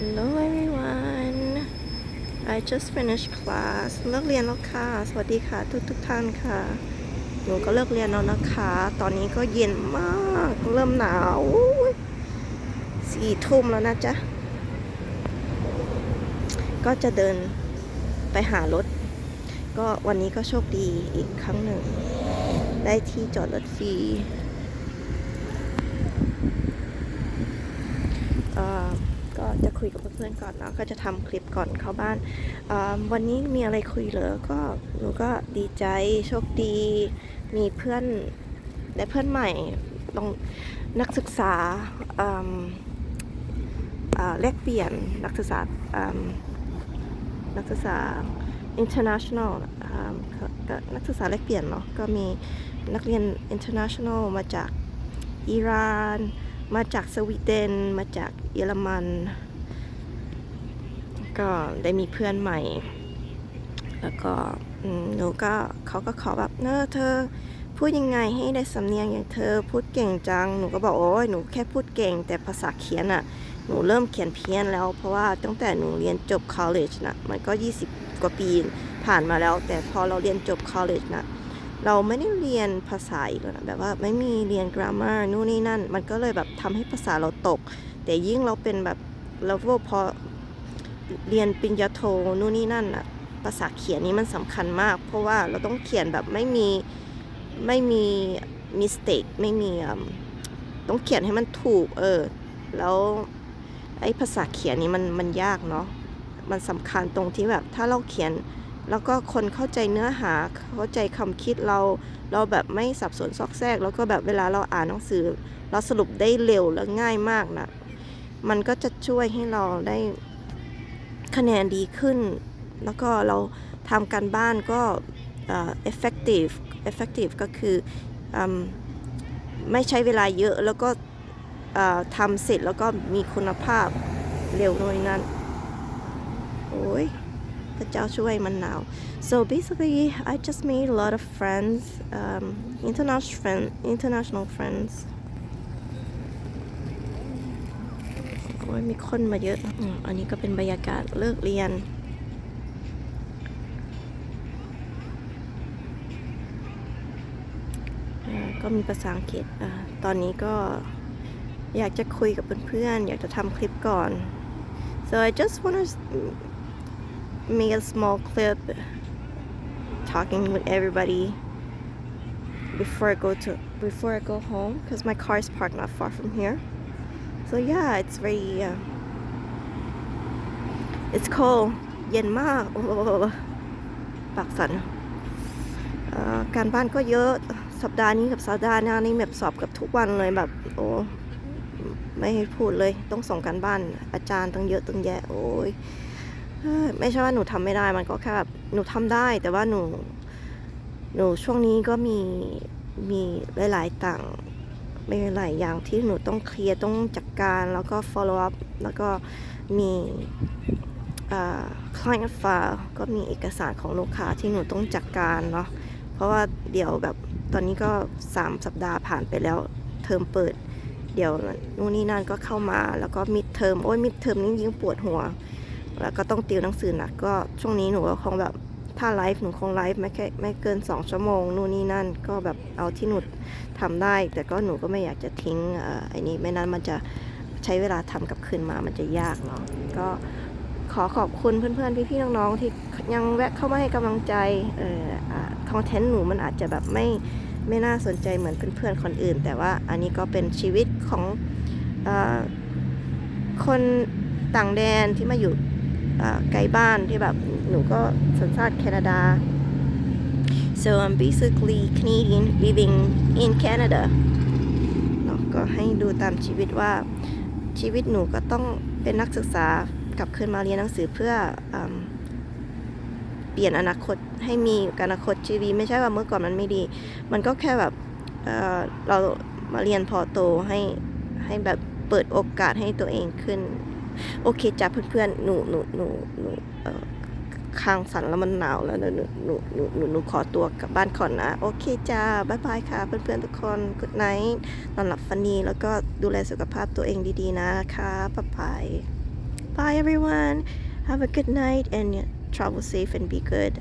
Hello everyone I just finished class เลิกเรียนแล้วค่ะ สวัสดีค่ะทุกทุกท่านค่ะ หนูก็เลิกเรียนแล้วนะคะ ตอนนี้ก็เย็นมาก เริ่มหนาวสี่ทุ่มแล้วนะจ๊ะ ก็จะเดินไปหารถ ก็วันนี้ก็โชคดีอีกครั้งหนึ่ง ได้ที่จอดรถฟรีเอ่อ ก็จะคุยกับเพื่อนๆก่อนเนาะก็จะทำคลิปก่อนเข้าบ้าน วันนี้มีอะไรคุยเหรอก็หนูก็ดีใจโชคดี มีเพื่อนได้เพื่อนใหม่ลองนักศึกษาเอิ่มอ่าแลกเปลี่ยนนักศึกษาเอิ่มนักศึกษา international นักศึกษาแลกเปลี่ยนเนาะก็มีนักเรียน international มาจากอิหร่าน มาจากสวีเดน มาจากเยอรมัน ก็ได้มีเพื่อนใหม่ แล้วก็หนูก็เขาก็ขอแบบเนอะเธอพูดยังไงให้ได้สำเนียงอย่างเธอพูดเก่งจัง หนูก็บอกโอ้ยหนูแค่พูดเก่ง แต่ภาษาเขียนอะหนูเริ่มเขียนเพี้ยนแล้ว เพราะว่าตั้งแต่หนูเรียนจบ college นะมันก็ 20 กว่าปีผ่านมาแล้ว แต่พอเราเรียนจบ college นะ เราไม่ได้เรียนภาษาอีกแล้วนะแบบว่าไม่มีเรียน grammar นู่นนี่นั่น มันก็เลยแบบทำให้ภาษาเราตก แต่ยิ่งเราเป็นแบบเราพอเรียนปริญญาโทนู่นนี่นั่นอะภาษาเขียนนี้มันสำคัญมาก เพราะว่าเราต้องเขียนแบบไม่มีไม่มี mistake ไม่มีต้องเขียนให้มันถูกเออแล้วไอ้ภาษาเขียนนี้มันมันยากเนาะมันสำคัญตรงที่แบบถ้าเราเขียน แล้วก็คนเข้าใจเนื้อหาเข้าใจคำคิดเรา เราแบบไม่สับสนซอกแซก แล้วก็แบบเวลาเราอ่านหนังสือ เราสรุปได้เร็วและง่ายมากนะมันก็จะช่วยให้เราได้คะแนนดีขึ้น แล้วก็เราทำการบ้านก็เออ effective effective ก็คืออืมไม่ใช้เวลาเยอะแล้วก็ทำเสร็จแล้วก็มีคุณภาพเร็วหน่อยนั้น โอ้ย พระเจ้าช่วยมันหนาว so basically I just made a lot of friends um, international friend international friends โอ้ยมีคนมาเยอะอันนี้ก็เป็นบรรยากาศเลิกเรียนก็มีภาษาอังกฤษตอนนี้ก็อยากจะคุยกับเพื่อนๆ อยากจะทำคลิปก่อน so I just want to make a small clip talking with everybody before I go to before I go home because my car is parked not far from here. So yeah, it's very uh, it's cold. เย็นมากปากสั่นเอ่อการบ้านก็เยอะสัปดาห์นี้กับสัปดาห์หน้านี่แบบสอบกับทุกวันเลยแบบโอ้ไม่ให้พูดเลยต้องส่งการบ้านอาจารย์ตั้งเยอะตั้งแยะโอ้ย ไม่ใช่ว่าหนูทำไม่ได้มันก็แค่แบบหนูทำได้ แต่ว่าหนูหนูช่วงนี้ก็มีมีหลายๆต่างม่หลายอย่างที่หนูต้องเคลียร์ต้องจัดการแล้วก็ follow up แล้วก็มีอ่า client file ก็มีเอกสารของลูกค้าที่หนูต้องจัดการเนาะเพราะว่าเดี๋ยวแบบตอนนี้ก็ 3 สัปดาห์ผ่านไปแล้วเทอมเปิด เดี๋ยวนู่นนี่นั่นก็เข้ามาแล้วก็มิดเทอมโอ้ยมิดเทอมนี่ยิ่งปวดหัว แล้วก็ต้องติวหนังสือหนักก็ช่วงนี้หนูก็คงแบบถ้าไลฟ์หนูคงไลฟ์ไม่แค่ไม่เกิน 2 ชั่วโมง นู่นนี่นั่นก็แบบเอาที่หนูทำได้ แต่ก็หนูก็ไม่อยากจะทิ้งอ่อไอ้นี้ไม่นั้นมันจะใช้เวลาทำกลับคืนมามันจะยากเนาะก็ขอขอบคุณเพื่อนๆ พี่ๆ น้องๆ ที่ยังแวะเข้ามาให้กำลังใจเอ่อคอนเทนต์หนูมันอาจจะแบบไม่ไม่น่าสนใจเหมือนเพื่อนๆ คนอื่น แต่ว่าอันนี้ก็เป็นชีวิตของอคนต่างแดนที่มาอยู่ ไกลบ้านที่แบบหนูก็สัญชาติแคนาดา so I'm basically Canadian living in Canada เนาะก็ให้ดูตามชีวิตว่าชีวิตหนูก็ต้องเป็นนักศึกษากลับคืนมาเรียนหนังสือเพื่ออเปลี่ยนอนาคตให้มีอนาคตชีวิตไม่ใช่ว่าเมื่อก่อนมันไม่ดี มันก็แค่แบบเเรามาเรียนพอโตให้ให้แบบเปิดโอกาสให้ตัวเองขึ้น โอเคจ้ะเพื่อนๆหนูหนูหนูหนูเอ่อคางสั่นแล้วมันหนาวแล้วหนูหนูหนูหนูหนูขอตัวกลับบ้านก่อนนะ โอเคจ้าบ๊ายบายค่ะ เพื่อนๆทุกคนกุดไนท์นอนหลับฝันดีแล้วก็ดูแลสุขภาพตัวเองดีๆนะคะบ๊ายบาย bye everyone have a good night and travel safe and be good